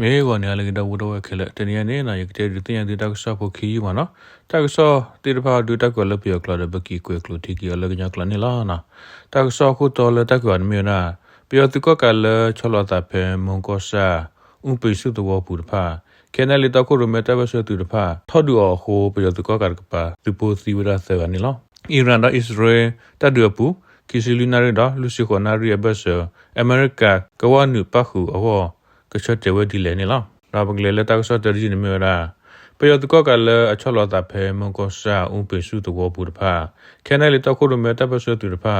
မေကောနေလေတော့ဝတော့ခဲလက်တနေနေနာယကတဲ့တင်ရတဲ့တက်ဆော့ဖို့ခီမနော်တက်ဆော့တေတဖာဒူတက်ကောလပြကလာဘကီကွေကလူတီကီလကညကလနေလာနာတက်ဆော့ခုတော်လတက်ကောမြေနာပြောသူကကလချလတာဖဲမွန်ကောစာဥပိစုတော်ပူတဖာကဲနယ်လီတခုရမတဘဆောတူတဖာထော်ဒူအဟိုပြောသူကကကပါသူပိုစီဝရဆယ်ကနေလောအီရန်ဒါအစ္စရေးတဒူပူကီစီလီနာရဒါလူစီခိုနာရီဘဆာအမေရိကကဝနုပခုအော ကချတ်တဲဝဒီလေနေလောရာဘဂလေလက်တောက်ဆော့တရီနေမရာပယောတကောကလည်းအချောလတာဖဲမွန်ကောစာဥပိစုတော်ပူတဖာကဲနယ်လီတခုရမတဘဆောတူတဖာ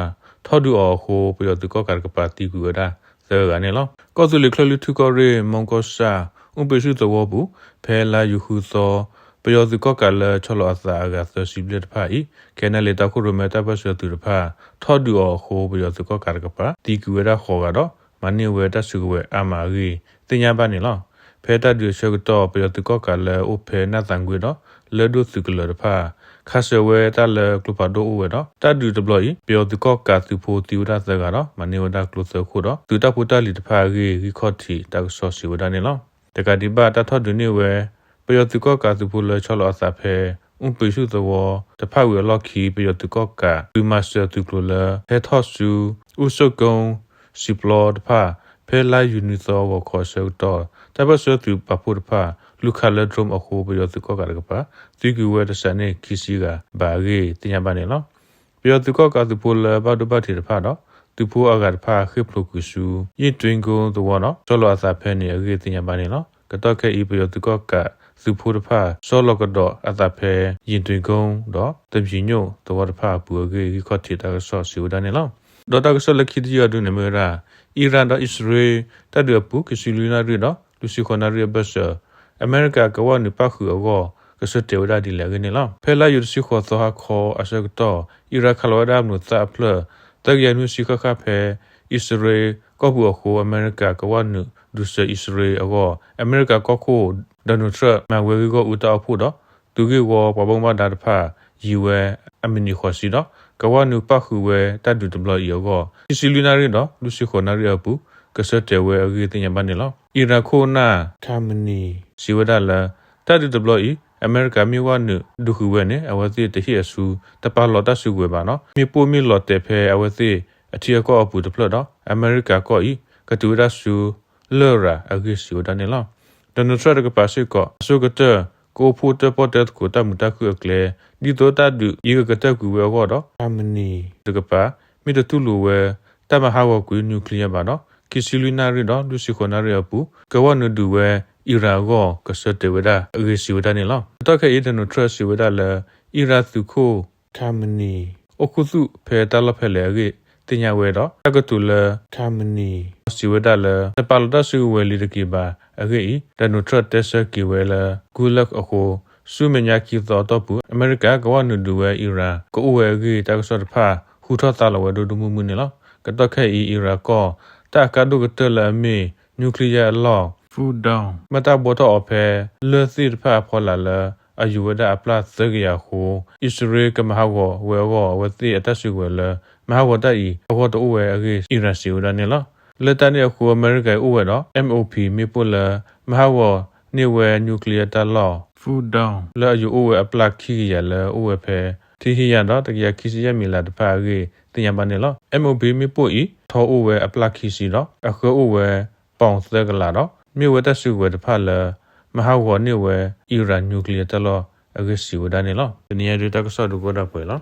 ထော်ဒူအဟိုပယောတကောကကပါတီကူရဒါဆယ်ကနေလောကောစုလီခလလူထုကောရေမွန်ကောစာဥပိစုတော်ဘူးဖဲလာယူဟုသောပယောစုကကလချလောအစာကသစီဘလက်ဖာဤကဲနလေတခုရမတပစတူရဖာထောဒူအခိုပယောစုကကရကပါတီကူရခေါ်ကတော့ မနိဝေတဆုဝေအမာရီတင်ညာပါနေလောဖဲတဒူရှုတော့ပယောစုကကလဥဖေနတန်ကွေတော့လေဒုစုကလရဖာခါဆဝဲတလကလပဒိုဝဲတော့တဒူဒပလိုပယောစုကကသူဖိုတီဝရသကတော့မနိဝဒကလစခုတော့သူတပူတလီတဖာရီရီခေါတီတကဆောစီဝဒနေလောတကတိပါတထဒုနေဝဲပယောတုကကသူပူလချလောအစဖဲဥပိစုသောတဖဝေလော်ခီပယောတုကကသူမစတုကလဟေထောစုဥစကုံ စီပလောဒဖာဖဲလာယူနီသောဝခောဆောတော့တပစတုပပူဒဖာလူခလဒရုံအခုပယောတုကကရကပါသူကဝဲတစနေခီစီကဘာရေတင်ညာပါနေလောပယောတုကကသူပူလဘဒဘတိဒဖာတော့သူဖိုးအကတ်ဖာခိပလုကုစုယစ်တွင်ကိုတော့နော်ချလောအစာဖဲနေရေတင်ညာပါနေလောကတော့ခဲဤပယောတုကကစုဖိုးတဖာစောလကတော့အသဖဲရင်တွင်ကုန်းတော့တပြင်းညို့တော့တဖာပူကေခေါတိတာဆောစီဝဒနေလော ဒေါ်တာကဆလခိဒီယာဒုနေမရာအီရန်တော့အစ္စရေးတဒပူကစီလူနာရီတော့လူစီခနာရီဘတ်ဆာအမေရိကကဝနိပခုအောကစတေဝဒဒီလေကနေလောဖဲလာယူစီခေါ်သောဟာခေါ်အစကတော့အီရခလောဒမ်နုသအပလတကယနုစီခခဖဲအစ္စရေးကောဘူအခုအမေရိကကဝနုဒုစအစ္စရေးအောအမေရိကကောခုဒနုထရမဝေကိုဥတောဖို့တော့သူကေဝပပုံမဒါတဖာယူဝဲအမနီခေါ်စီတော့ ကဝနုပခုဝဲတတ်တူတဘလယောကောစီလူနာရီတော့လူစီခေါ်နာရီအပူကစတဲဝဲအကြီးတင်ရပါနေလောအီရခိုနာကမနီစီဝဒလာတတ်တူတဘလအအမေရိကမြေဝနုဒုခုဝဲနဲ့အဝစီတဟိအဆူတပါလော်တဆုဝဲပါနော်မြေပိုမီလော်တဲဖဲအဝစီအထီကောအပူတဖလတော့အမေရိကကောဤကတူရဆူလော်ရာအဂိစီဝဒနေလောဒနထရကပါစီကောဆုကတ ကိုဖူတပေါ်တက်ကိုတမတခုကလေဒီတော့တဒူဤကတကူဝဲကောတော့အမနီတကပါမိတတူလိုဝဲတမဟာဝကွေနျူကလ িয়ার ပါနော်ကီစီလူနာရီတော့လူစီခိုနာရီအပူကဝနဒူဝဲအီရာကောကစတေဝဒအဂေစီဝဒနေလောတော့ခဲဤတနထရစီဝဒလာအီရာသူခိုကမနီအခုစုဖဲတလဖဲလေအဂေ တင်ညာဝဲတော့တကတူလကမနီစီဝဒလတပလတဆူဝဲလီတကီပါအဂေတနုထရတက်ဆကီဝဲလဂူလက်အခုစုမညာကီသောတော့ပူအမေရိကကဝနဒူဝဲအီရာကိုဝဲဂေတကဆော့တဖာဟူထတာလဝဲဒူဒူမှုမှုနေလောကတော့ခဲအီအီရာကောတာကဒုကတလမေနျူကလ িয়ার လော food down မတာဘောတော့အဖဲလေစီတဖာဖော်လာလာ အယူဝဒအပလတ်သကရခုဣစရေကမဟာဝဝဲဝဝတိအတဆုဝဲလမဟာဝတဤဘောတော့ဝဲအကေအီရန်စီဝဒနေလားလက်တန်ရခုအမေရိကန်ဥဝဲတော့ MOP မြေပလမဟာဝနေဝဲနျူကလ িয়ার တလော food down လာယူဥဝဲအပလတ်ခီရလဲဥဝဲဖဲတီဟီရတော့တကယ်ခီစီရမီလာတဖာကေတင်ရပါနေလော MOB မြေပို့ဤထောဥဝဲအပလတ်ခီစီတော့အခုဥဝဲပေါင်သက်ကလာတော့မြေဝဲတဆုဝဲတဖာလဲ မဟာဝနေဝဲအီရန်နျူကလ িয়ার တလောအဂစီဝဒနေလောဒီနေရာတွေတကဆော့ဒုကောဒါပွဲလော